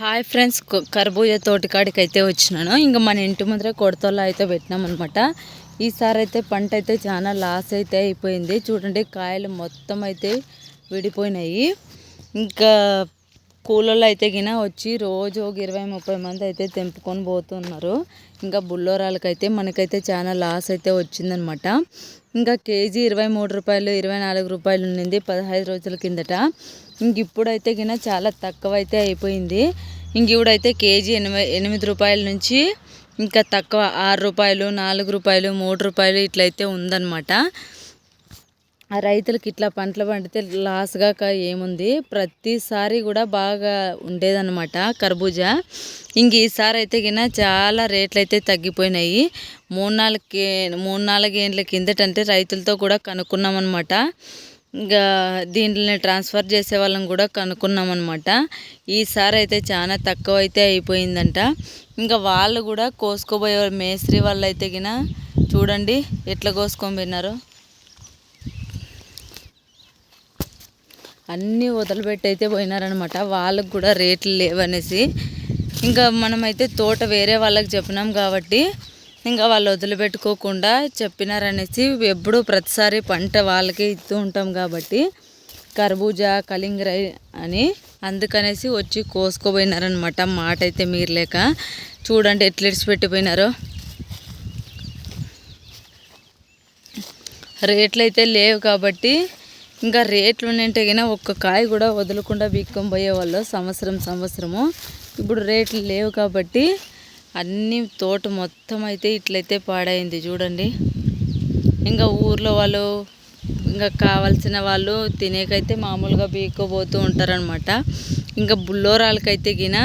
Hi friends కర్బూజా తోటికాడికి అయితే వచ్చినాను. ఇంకా మన ఇంటి ముందర కొడతల్లో అయితే పెట్టినాం అనమాట ఈసారి అయితే పంట అయితే చాలా లాస్ అయితే అయిపోయింది. చూడండి కాయలు మొత్తం అయితే విడిపోయినాయి. ఇంకా కూలలో అయితే గిన వచ్చి రోజు ఒక ఇరవై ముప్పై మంది అయితే తెంపుకొని పోతున్నారు. ఇంకా బుల్లోరాలకైతే మనకైతే చాలా లాస్ అయితే వచ్చిందనమాట. ఇంకా కేజీ ఇరవై మూడు రూపాయలు ఇరవై నాలుగు రూపాయలు ఉండింది పదహైదు రోజుల కిందట. ఇంక ఇప్పుడైతే గిన చాలా తక్కువ అయితే అయిపోయింది. ఇంక ఇప్పుడైతే కేజీ ఎనిమిది ఎనిమిది రూపాయల నుంచి ఇంకా తక్కువ ఆరు రూపాయలు నాలుగు రూపాయలు మూడు రూపాయలు ఇట్లయితే ఉందన్నమాట రైతులకి ఇట్లా పంటలు పండితే లాస్గా ఏముంది? ప్రతిసారి కూడా బాగా ఉండేదన్నమాట కర్బూజా. ఇంక ఈసారి అయితే గిన చాలా రేట్లు అయితే తగ్గిపోయినాయి. మూడు నాలుగు మూడు నాలుగు ఏండ్ల కిందటంటే రైతులతో కూడా కనుక్కున్నామన్నమాట. ఇంకా దీంట్లో ట్రాన్స్ఫర్ చేసే వాళ్ళని కూడా కనుక్కున్నామన్నమాట. ఈసారి అయితే చాలా తక్కువ అయితే అయిపోయిందంట. ఇంకా వాళ్ళు కూడా కోసుకోబోయే మేస్త్రి వాళ్ళు అయితే గిన చూడండి ఎట్లా కోసుకొని పోయినారో. అన్నీ వదిలిపెట్టి అయితే పోయినారనమాట వాళ్ళకు కూడా రేట్లు లేవనేసి. ఇంకా మనమైతే తోట వేరే వాళ్ళకి చెప్పినాం కాబట్టి ఇంకా వాళ్ళు వదిలిపెట్టుకోకుండా చెప్పినారనేసి ఎప్పుడూ ప్రతిసారి పంట వాళ్ళకే ఇస్తూ ఉంటాం కాబట్టి కర్బూజా కలింగరై అని అందుకనేసి వచ్చి కోసుకోపోయినారనమాట మాట అయితే మీరు లేక చూడండి ఎట్లా పెట్టిపోయినారో. రేట్లు అయితే లేవు కాబట్టి ఇంకా రేట్లు ఉన్నంటే కన్నా ఒక్క కాయ కూడా వదలకుండా బిక్కం పోయేవాళ్ళు సంవత్సరం సంవత్సరము. ఇప్పుడు రేట్లు లేవు కాబట్టి అన్ని తోట మొత్తం అయితే ఇట్లయితే పాడైంది చూడండి. ఇంకా ఊర్లో వాళ్ళు ఇంకా కావాల్సిన వాళ్ళు తినేకైతే మామూలుగా బీక్కోబోతూ ఉంటారనమాట ఇంకా బుల్లోరాలకైతే గిన